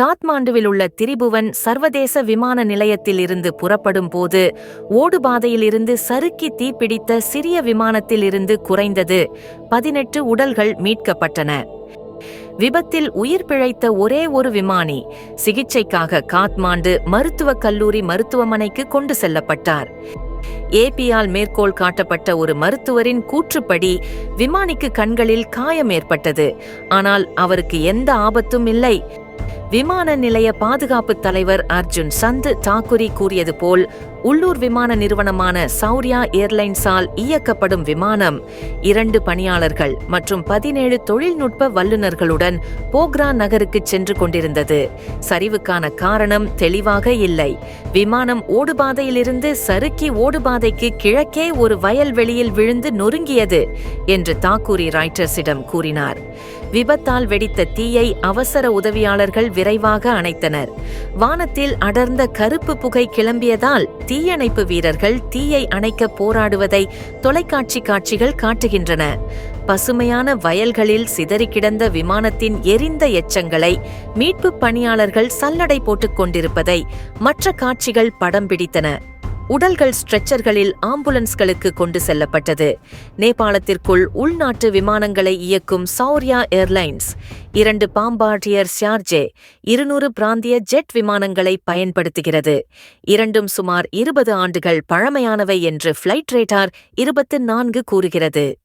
காத்மாண்டுவில் உள்ள திரிபுவன் சர்வதேச விமான நிலையத்தில் இருந்து புறப்படும் போது ஓடுபாதையிலிருந்து சறுக்கி தீப்பிடித்த சிறிய விமானத்தில் இருந்து குறைந்தது பதினெட்டு உடல்கள் மீட்கப்பட்டன. விபத்தில் உயிர் பிழைத்த ஒரே ஒரு விமானி சிகிச்சைக்காக காத்மாண்டு மருத்துவக் கல்லூரி மருத்துவமனைக்கு கொண்டு செல்லப்பட்டார். ஏபியால் மேற்கோள் காட்டப்பட்ட ஒரு மருத்துவரின் கூற்றுப்படி விமானிக்கு கண்களில் காயம் ஏற்பட்டது. ஆனால் அவருக்கு எந்த ஆபத்தும் இல்லை. விமான நிலைய பாதுகாப்பு தலைவர் அர்ஜுன் சந்த் தாக்குரி கூறியது போல் உள்ளூர் விமான நிறுவனமான சௌரியா ஏர்லைன்ஸால் இயக்கப்படும் விமானம். இரண்டு பணியாளர்கள் மற்றும் பதினேழு தொழில்நுட்ப வல்லுநர்களுடன் போக்ரா நகருக்கு சென்று கொண்டிருந்தது. சரிவுக்கான காரணம் தெளிவாக இல்லை. விமானம் ஓடுபாதையிலிருந்து சறுக்கி ஓடுபாதைக்கு கிழக்கே ஒரு வயல்வெளியில் விழுந்து நொறுங்கியது என்று தாக்கூரி ராய்டர்ஸிடம் கூறினார். விபத்தால் வெடித்த தீயை அவசர உதவியாளர்கள் விரைவாக அணைத்தனர். வானத்தில் அடர்ந்த கருப்பு புகை கிளம்பியதால் தீயணைப்பு வீரர்கள் தீயை அணைக்க போராடுவதை தொலைக்காட்சி காட்சிகள் காட்டுகின்றன. பசுமையான வயல்களில் சிதறி கிடந்த விமானத்தின் எரிந்த எச்சங்களை மீட்புப் பணியாளர்கள் சல்லடை போட்டுக் கொண்டிருப்பதை மற்ற காட்சிகள் படம் பிடித்தன. உடல்கள் ஸ்ட்ரெச்சர்களில் ஆம்புலன்ஸ்களுக்கு கொண்டு செல்லப்பட்டது. நேபாளத்திற்குள் உள்நாட்டு விமானங்களை இயக்கும் சௌரியா ஏர்லைன்ஸ் இரண்டு பாம்பார்டியர் ஷார்ஜே இருநூறு பிராந்திய ஜெட் விமானங்களை பயன்படுத்துகிறது. இரண்டும் சுமார் இருபது ஆண்டுகள் பழமையானவை என்று ஃபிளைட் ரேட்டார் இருபத்து நான்கு கூறுகிறது.